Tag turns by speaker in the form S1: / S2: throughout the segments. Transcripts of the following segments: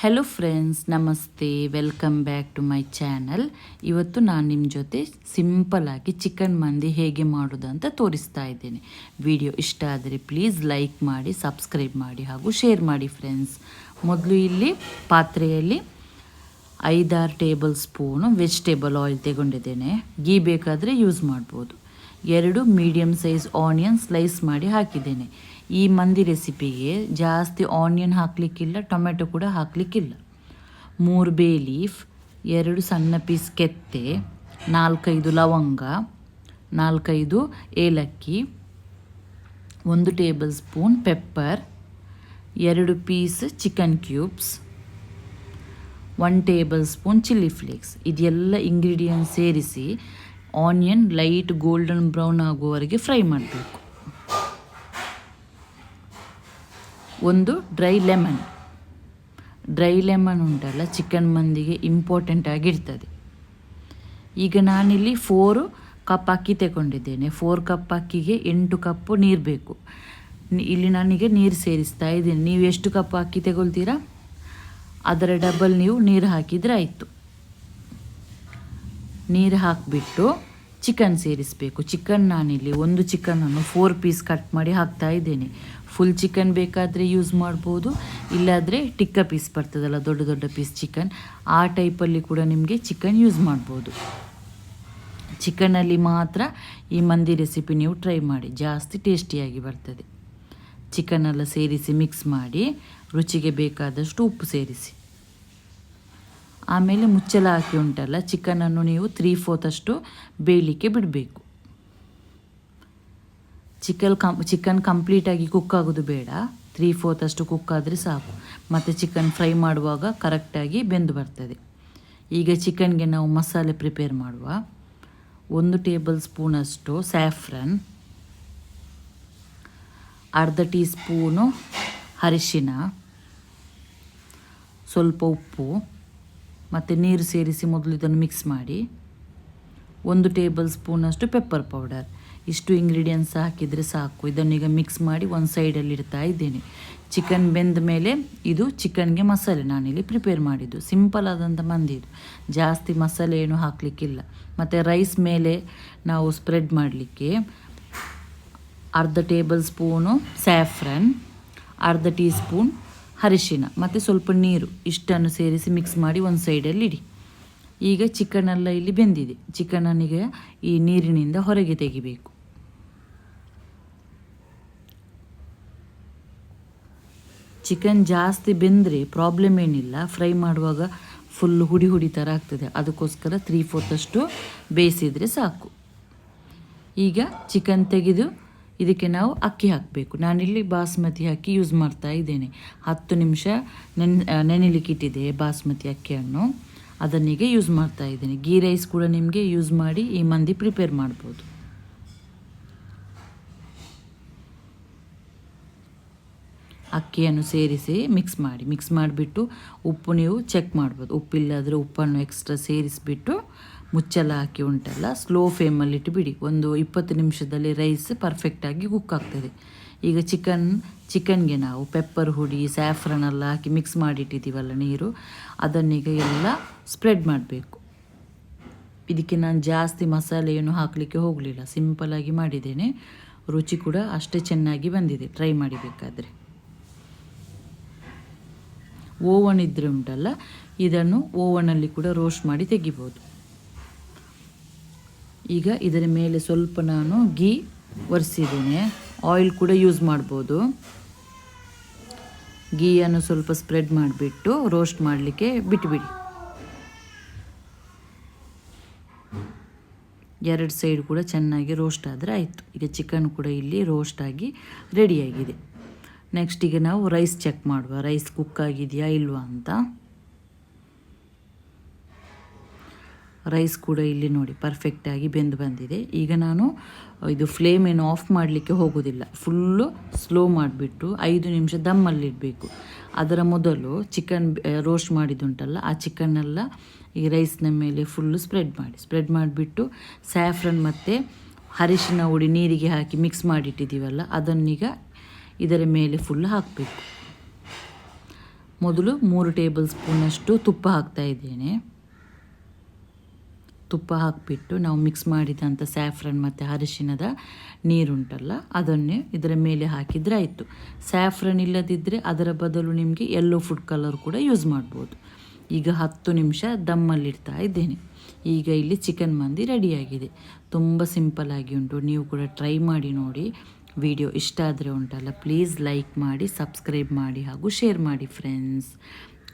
S1: Hello friends ನಮಸ್ತೆ welcome back to my channel ಇವತ್ತು ನಾನು ನಿಮ್ಮ ಜೊತೆ ಸಿಂಪಲಾಗಿ ಚಿಕನ್ ಮಂದಿ ಹೇಗೆ ಮಾಡೋದು ಅಂತ ತೋರಿಸ್ತಾ ಇದ್ದೇನೆ. ವಿಡಿಯೋ ಇಷ್ಟ ಆದರೆ ಪ್ಲೀಸ್ ಲೈಕ್ ಮಾಡಿ ಸಬ್ಸ್ಕ್ರೈಬ್ ಮಾಡಿ ಹಾಗೂ ಶೇರ್ ಮಾಡಿ ಫ್ರೆಂಡ್ಸ್ ಮೊದಲು ಇಲ್ಲಿ ಪಾತ್ರೆಯಲ್ಲಿ ಐದಾರು ಟೇಬಲ್ ಸ್ಪೂನು ವೆಜಿಟೇಬಲ್ ಆಯಿಲ್ ತಗೊಂಡಿದ್ದೇನೆ. ಗೀ ಬೇಕಾದರೆ ಯೂಸ್ ಮಾಡ್ಬೋದು. ಎರಡು ಮೀಡಿಯಮ್ ಸೈಜ್ ಆನಿಯನ್ ಸ್ಲೈಸ್ ಮಾಡಿ ಹಾಕಿದ್ದೇನೆ. ಈ ಮಂದಿ ರೆಸಿಪಿಗೆ ಜಾಸ್ತಿ ಆನಿಯನ್ ಹಾಕಲಿಕ್ಕಿಲ್ಲ, ಟೊಮೆಟೊ ಕೂಡ ಹಾಕಲಿಕ್ಕಿಲ್ಲ. ಮೂರು ಬೇ ಲೀಫ್ ಎರಡು ಸಣ್ಣ ಪೀಸ್ ಕೆತ್ತೆ, ನಾಲ್ಕೈದು ಲವಂಗ, ನಾಲ್ಕೈದು ಏಲಕ್ಕಿ, ಒಂದು ಟೇಬಲ್ ಸ್ಪೂನ್ ಪೆಪ್ಪರ್ ಎರಡು piece chicken cubes one tablespoon chilli flakes ಇದೆಲ್ಲ ಇಂಗ್ರೀಡಿಯೆಂಟ್ಸ್ ಸೇರಿಸಿ ಆನಿಯನ್ ಲೈಟ್ ಗೋಲ್ಡನ್ ಬ್ರೌನ್ ಆಗುವವರೆಗೆ ಫ್ರೈ ಮಾಡಬೇಕು. ಒಂದು ಡ್ರೈ ಲೆಮನ್ ಡ್ರೈ ಲೆಮನ್ ಉಂಟಲ್ಲ ಚಿಕನ್ ಮಂದಿಗೆ ಇಂಪಾರ್ಟೆಂಟ್ ಆಗಿರ್ತದೆ. ಈಗ ನಾನಿಲ್ಲಿ ಫೋರು ಕಪ್ ಅಕ್ಕಿ ತಗೊಂಡಿದ್ದೇನೆ. ಫೋರ್ ಕಪ್ ಅಕ್ಕಿಗೆ ಎಂಟು ಕಪ್ಪು ನೀರು ಬೇಕು. ಇಲ್ಲಿ ನನಗೆ ನೀರು ಸೇರಿಸ್ತಾ ಇದ್ದೀನಿ. ನೀವು ಎಷ್ಟು ಕಪ್ ಅಕ್ಕಿ ತಗೊಳ್ತೀರಾ? ಅದರ ಡಬಲ್ ನೀವು ನೀರು ಹಾಕಿದರೆ ಆಯಿತು. ನೀರು ಹಾಕಿಬಿಟ್ಟು ಚಿಕನ್ ಸೇರಿಸಬೇಕು. ಚಿಕನ್ ನಾನಿಲ್ಲಿ ಒಂದು ಚಿಕನನ್ನು ಫೋರ್ ಪೀಸ್ ಕಟ್ ಮಾಡಿ ಹಾಕ್ತಾ ಇದ್ದೇನೆ. ಫುಲ್ ಚಿಕನ್ ಬೇಕಾದರೆ ಯೂಸ್ ಮಾಡ್ಬೋದು. ಇಲ್ಲಾದರೆ ಟಿಕ್ಕ ಪೀಸ್ ಬರ್ತದಲ್ಲ, ದೊಡ್ಡ ದೊಡ್ಡ ಪೀಸ್ ಚಿಕನ್ ಆ ಟೈಪಲ್ಲಿ ಕೂಡ ನಿಮಗೆ ಚಿಕನ್ ಯೂಸ್ ಮಾಡ್ಬೋದು. ಚಿಕನಲ್ಲಿ ಮಾತ್ರ ಈ ಮಂದಿ ರೆಸಿಪಿ ನೀವು ಟ್ರೈ ಮಾಡಿ. ಜಾಸ್ತಿ ಟೇಸ್ಟಿಯಾಗಿ ಬರ್ತದೆ. ಚಿಕನೆಲ್ಲ ಸೇರಿಸಿ ಮಿಕ್ಸ್ ಮಾಡಿ, ರುಚಿಗೆ ಬೇಕಾದಷ್ಟು ಉಪ್ಪು ಸೇರಿಸಿ. ಆಮೇಲೆ ಮುಚ್ಚಳ ಹಾಕಿ ಉಂಟಲ್ಲ, ಚಿಕನನ್ನು ನೀವು ತ್ರೀ ಫೋರ್ತಷ್ಟು ಬೇಯಲಿಕ್ಕೆ ಬಿಡಬೇಕು. ಚಿಕನ್ ಕಂ, ಚಿಕನ್ ಕಂಪ್ಲೀಟಾಗಿ ಕುಕ್ ಆಗೋದು ಬೇಡ. ತ್ರೀ ಫೋರ್ತಷ್ಟು ಕುಕ್ ಆದರೆ ಸಾಕು. ಮತ್ತು ಚಿಕನ್ ಫ್ರೈ ಮಾಡುವಾಗ ಕರೆಕ್ಟಾಗಿ ಬೆಂದು ಬರ್ತದೆ. ಈಗ ಚಿಕನ್ಗೆ ನಾವು ಮಸಾಲೆ ಪ್ರಿಪೇರ್ ಮಾಡುವ. ಒಂದು ಟೇಬಲ್ ಸ್ಪೂನಷ್ಟು ಸ್ಯಾಫ್ರನ್ ಅರ್ಧ ಟೀ ಸ್ಪೂನು ಅರಿಶಿನ, ಸ್ವಲ್ಪ ಉಪ್ಪು ಮತ್ತು ನೀರು ಸೇರಿಸಿ ಮೊದಲು ಇದನ್ನು ಮಿಕ್ಸ್ ಮಾಡಿ. ಒಂದು ಟೇಬಲ್ ಸ್ಪೂನಷ್ಟು ಪೆಪ್ಪರ್ ಪೌಡರ್ ಇಷ್ಟು ಇಂಗ್ರೀಡಿಯೆಂಟ್ಸ್ ಹಾಕಿದರೆ ಸಾಕು. ಇದನ್ನೀಗ ಮಿಕ್ಸ್ ಮಾಡಿ ಒಂದು ಸೈಡಲ್ಲಿ ಇಡ್ತಾ ಇದ್ದೇನೆ. ಚಿಕನ್ ಬೆಂದ ಮೇಲೆ ಇದು ಚಿಕನ್ಗೆ ಮಸಾಲೆ ನಾನಿಲ್ಲಿ ಪ್ರಿಪೇರ್ ಮಾಡಿದ್ದು. ಸಿಂಪಲ್ ಆದಂಥ ಮಂದಿ ಇದು. ಜಾಸ್ತಿ ಮಸಾಲೆ ಏನು ಹಾಕಲಿಕ್ಕಿಲ್ಲ. ಮತ್ತು ರೈಸ್ ಮೇಲೆ ನಾವು ಸ್ಪ್ರೆಡ್ ಮಾಡಲಿಕ್ಕೆ ಅರ್ಧ ಟೇಬಲ್ ಸ್ಪೂನು ಸ್ಯಾಫ್ರನ್ ಅರ್ಧ ಟೀ ಸ್ಪೂನ್ ಅರಿಶಿನ, ಮತ್ತು ಸ್ವಲ್ಪ ನೀರು ಇಷ್ಟನ್ನು ಸೇರಿಸಿ ಮಿಕ್ಸ್ ಮಾಡಿ ಒಂದು ಸೈಡಲ್ಲಿ ಇಡಿ. ಈಗ ಚಿಕನೆಲ್ಲ ಇಲ್ಲಿ ಬೆಂದಿದೆ. ಚಿಕನನಿಗೆ ಈ ನೀರಿನಿಂದ ಹೊರಗೆ ತೆಗಿಬೇಕು. ಚಿಕನ್ ಜಾಸ್ತಿ ಬೆಂದರೆ ಪ್ರಾಬ್ಲಮ್ ಏನಿಲ್ಲ. ಫ್ರೈ ಮಾಡುವಾಗ ಫುಲ್ ಹುಡಿ ಹುಡಿ ಥರ ಆಗ್ತದೆ. ಅದಕ್ಕೋಸ್ಕರ ತ್ರೀ ಫೋರ್ತಷ್ಟು ಬೇಯಿಸಿದರೆ ಸಾಕು. ಈಗ ಚಿಕನ್ ತೆಗೆದು ಇದಕ್ಕೆ ನಾವು ಅಕ್ಕಿ ಹಾಕಬೇಕು. ನಾನಿಲ್ಲಿ ಬಾಸ್ಮತಿ ಅಕ್ಕಿ ಯೂಸ್ ಮಾಡ್ತಾ ಇದ್ದೇನೆ. ಹತ್ತು ನಿಮಿಷ ನೆನ್ ನೆನಿಲಿಕ್ಕಿಟ್ಟಿದೆ ಬಾಸ್ಮತಿ ಅಕ್ಕಿಯನ್ನು. ಅದನ್ನೀಗ ಯೂಸ್ ಮಾಡ್ತಾ ಇದ್ದೇನೆ. ಗೀ ರೈಸ್ ಕೂಡ ನಿಮಗೆ ಯೂಸ್ ಮಾಡಿ ಈ ಮಂದಿ ಪ್ರಿಪೇರ್ ಮಾಡ್ಬೋದು. ಅಕ್ಕಿಯನ್ನು ಸೇರಿಸಿ ಮಿಕ್ಸ್ ಮಾಡಿ. ಮಿಕ್ಸ್ ಮಾಡಿಬಿಟ್ಟು ಉಪ್ಪು ನೀವು ಚೆಕ್ ಮಾಡ್ಬೋದು. ಉಪ್ಪಿಲ್ಲಾದರೆ ಉಪ್ಪನ್ನು ಎಕ್ಸ್ಟ್ರಾ ಸೇರಿಸಿಬಿಟ್ಟು ಮುಚ್ಚಲ ಹಾಕಿ ಉಂಟಲ್ಲ ಸ್ಲೋ ಫ್ಲೇಮಲ್ಲಿ ಇಟ್ಟು ಬಿಡಿ. ಒಂದು ಇಪ್ಪತ್ತು ನಿಮಿಷದಲ್ಲಿ ರೈಸ್ ಪರ್ಫೆಕ್ಟಾಗಿ ಕುಕ್ ಆಗ್ತದೆ. ಈಗ ಚಿಕನ್ ಚಿಕನ್ಗೆ ನಾವು ಪೆಪ್ಪರ್ ಹುಡಿ ಸ್ಯಾಫ್ರನ್ ಎಲ್ಲ ಹಾಕಿ ಮಿಕ್ಸ್ ಮಾಡಿಟ್ಟಿದ್ದೀವಲ್ಲ ನೀರು. ಅದನ್ನೀಗ ಎಲ್ಲ ಸ್ಪ್ರೆಡ್ ಮಾಡಬೇಕು. ಇದಕ್ಕೆ ನಾನು ಜಾಸ್ತಿ ಮಸಾಲೆ ಏನು ಹಾಕಲಿಕ್ಕೆ ಹೋಗಲಿಲ್ಲ. ಸಿಂಪಲಾಗಿ ಮಾಡಿದ್ದೇನೆ. ರುಚಿ ಕೂಡ ಅಷ್ಟೇ ಚೆನ್ನಾಗಿ ಬಂದಿದೆ. ಟ್ರೈ ಮಾಡಬೇಕಾದ್ರೆ ಓವನ್ ಇದ್ದರೆ ಉಂಟಲ್ಲ, ಇದನ್ನು ಓವನಲ್ಲಿ ಕೂಡ ರೋಸ್ಟ್ ಮಾಡಿ ತೆಗಿಬೋದು. ಈಗ ಇದರ ಮೇಲೆ ಸ್ವಲ್ಪ ನಾನು ಗೀ ಒರೆಸಿದ್ದೇನೆ. ಆಯಿಲ್ ಕೂಡ ಯೂಸ್ ಮಾಡ್ಬೋದು. ಗೀಯನ್ನು ಸ್ವಲ್ಪ ಸ್ಪ್ರೆಡ್ ಮಾಡಿಬಿಟ್ಟು ರೋಸ್ಟ್ ಮಾಡಲಿಕ್ಕೆ ಬಿಟ್ಟುಬಿಡಿ ಎರಡು ಸೈಡ್ ಕೂಡ ಚೆನ್ನಾಗಿ ರೋಸ್ಟ್ ಆದರೆ ಆಯಿತು. ಈಗ ಚಿಕನ್ ಕೂಡ ಇಲ್ಲಿ ರೋಸ್ಟ್ ಆಗಿ ರೆಡಿಯಾಗಿದೆ ನೆಕ್ಸ್ಟ್ ಈಗ ನಾವು ರೈಸ್ ಚೆಕ್ ಮಾಡುವ. ರೈಸ್ ಕುಕ್ ಆಗಿದೆಯಾ ಇಲ್ವಾ ಅಂತ. ರೈಸ್ ಕೂಡ ಇಲ್ಲಿ ನೋಡಿ ಪರ್ಫೆಕ್ಟಾಗಿ ಬೆಂದು ಬಂದಿದೆ. ಈಗ ನಾನು ಇದು ಫ್ಲೇಮ್ ಏನು ಆಫ್ ಮಾಡಲಿಕ್ಕೆ ಹೋಗೋದಿಲ್ಲ. ಫುಲ್ಲು ಸ್ಲೋ ಮಾಡಿಬಿಟ್ಟು ಐದು ನಿಮಿಷ ದಮ್ಮಲ್ಲಿಡಬೇಕು ಅದರ ಮೊದಲು ಚಿಕನ್ ರೋಸ್ಟ್ ಮಾಡಿದ್ದುಂಟಲ್ಲ, ಆ ಚಿಕನ್ನೆಲ್ಲ ಈ ರೈಸ್ನ ಮೇಲೆ ಫುಲ್ಲು ಸ್ಪ್ರೆಡ್ ಮಾಡಿ. ಸ್ಪ್ರೆಡ್ ಮಾಡಿಬಿಟ್ಟು ಸ್ಯಾಫ್ರನ್ ಮತ್ತು ಅರಿಶಿನ ಹುಡಿ ನೀರಿಗೆ ಹಾಕಿ ಮಿಕ್ಸ್ ಮಾಡಿಟ್ಟಿದ್ದೀವಲ್ಲ, ಅದನ್ನೀಗ ಇದರ ಮೇಲೆ ಫುಲ್ ಹಾಕಬೇಕು. ಮೊದಲು ಮೂರು ಟೇಬಲ್ ಸ್ಪೂನಷ್ಟು ತುಪ್ಪ ಹಾಕ್ತಾ ಇದ್ದೇನೆ. ತುಪ್ಪ ಹಾಕಿಬಿಟ್ಟು ನಾವು ಮಿಕ್ಸ್ ಮಾಡಿದಂಥ ಸ್ಯಾಫ್ರನ್ ಮತ್ತು ಅರಿಶಿಣದ ನೀರುಂಟಲ್ಲ, ಅದನ್ನೇ ಇದರ ಮೇಲೆ ಹಾಕಿದರೆ ಆಯಿತು. ಸ್ಯಾಫ್ರನ್ ಇಲ್ಲದಿದ್ದರೆ ಅದರ ಬದಲು ನಿಮಗೆ ಎಲ್ಲೋ ಫುಡ್ ಕಲರ್ ಕೂಡ ಯೂಸ್ ಮಾಡ್ಬೋದು. ಈಗ ಹತ್ತು ನಿಮಿಷ ದಮ್ಮಲ್ಲಿಡ್ತಾ ಇದ್ದೇನೆ. ಈಗ ಇಲ್ಲಿ ಚಿಕನ್ ಮಂದಿ ರೆಡಿಯಾಗಿದೆ ತುಂಬ ಸಿಂಪಲ್ಲಾಗಿ ಉಂಟು. ನೀವು ಕೂಡ ಟ್ರೈ ಮಾಡಿ ನೋಡಿ. ವಿಡಿಯೋ ಇಷ್ಟ ಆದರೆ ಉಂಟಲ್ಲ ಪ್ಲೀಸ್ ಲೈಕ್ ಮಾಡಿ ಸಬ್ಸ್ಕ್ರೈಬ್ ಮಾಡಿ ಹಾಗೂ ಶೇರ್ ಮಾಡಿ ಫ್ರೆಂಡ್ಸ್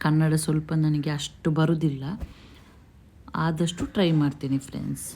S1: ಕನ್ನಡ ಸ್ವಲ್ಪ ನನಗೆ ಅಷ್ಟು ಬರುವುದಿಲ್ಲ ಆದಷ್ಟು ಟ್ರೈ ಮಾಡ್ತೀನಿ ಫ್ರೆಂಡ್ಸ್